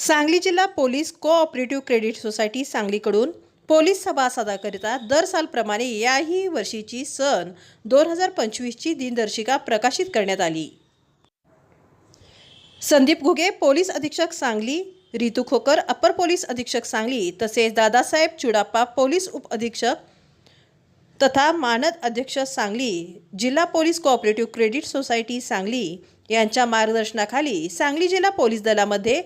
सांगली जिल्हा police cooperative credit society सांगलीकडून police सभासदाकरिता दर सालप्रमाणे याही वर्षीची सन दोन हजार पंचवीसची दिनदर्शिका प्रकाशित करण्यात आली. संदीप घुगे पोलीस अधीक्षक सांगली रितू खोकर अप्पर पोलीस अधीक्षक सांगली तसेच दादासाहेब चुडाप्पा पोलीस उपअधीक्षक तथा मानद अध्यक्ष सांगली जिल्हा police cooperative credit society Sangli यांच्या मार्गदर्शनाखाली सांगली जिल्हा पोलीस दलामध्ये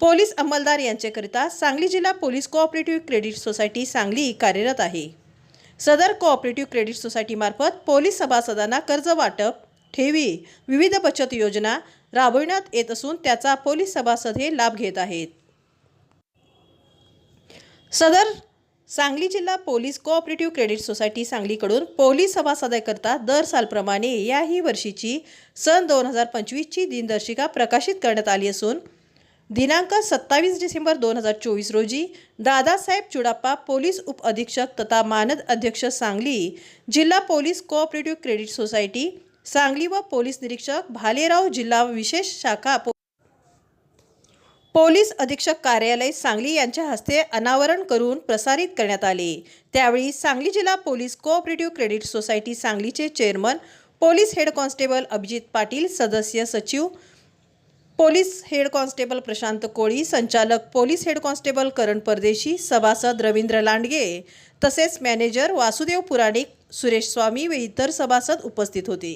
पोलीस अंमलदार यांच्याकरिता सांगली जिल्हा police cooperative credit society Sangli कार्यरत आहे. सदर कोऑपरेटिव्ह क्रेडिट सोसायटीमार्फत पोलीस सभासदांना कर्ज वाटप ठेवी विविध बचत योजना राबविण्यात येत असून त्याचा पोलीस सभासद हे लाभ घेत आहेत. सदर सांगली जिल्हा पोलीस कोऑपरेटिव्ह क्रेडिट सोसायटी सांगलीकडून पोलीस सभासदाकरता दर सालप्रमाणे याही वर्षीची सन दोन हजार पंचवीसची दिनदर्शिका प्रकाशित करण्यात आली असून दिनांक सत्तावीस डिसेंबर दोन हजार चोवीस रोजी दादासाहेब चुडाप्पा पोलीस उपअधीक्षक तथा मानद अध्यक्ष सांगली जिल्हा police cooperative credit society Sangli व पोलीस निरीक्षक भालेराव जिल्हा विशेष शाखा पो- पोलीस अधीक्षक कार्यालय सांगली यांच्या हस्ते अनावरण करून प्रसारित करण्यात आले. त्यावेळी सांगली जिल्हा पोलीस कोऑपरेटिव्ह क्रेडिट सोसायटी सांगलीचे chairman police head constable Abhijit Patil सदस्य सचिव police head constable Prashant Koli संचालक पोलीस हेड कॉन्स्टेबल करण परदेशी सभासद रवींद्र लांडगे तसेच मॅनेजर वासुदेव पुराणिक सुरेश स्वामी व इतर सभासद उपस्थित होते.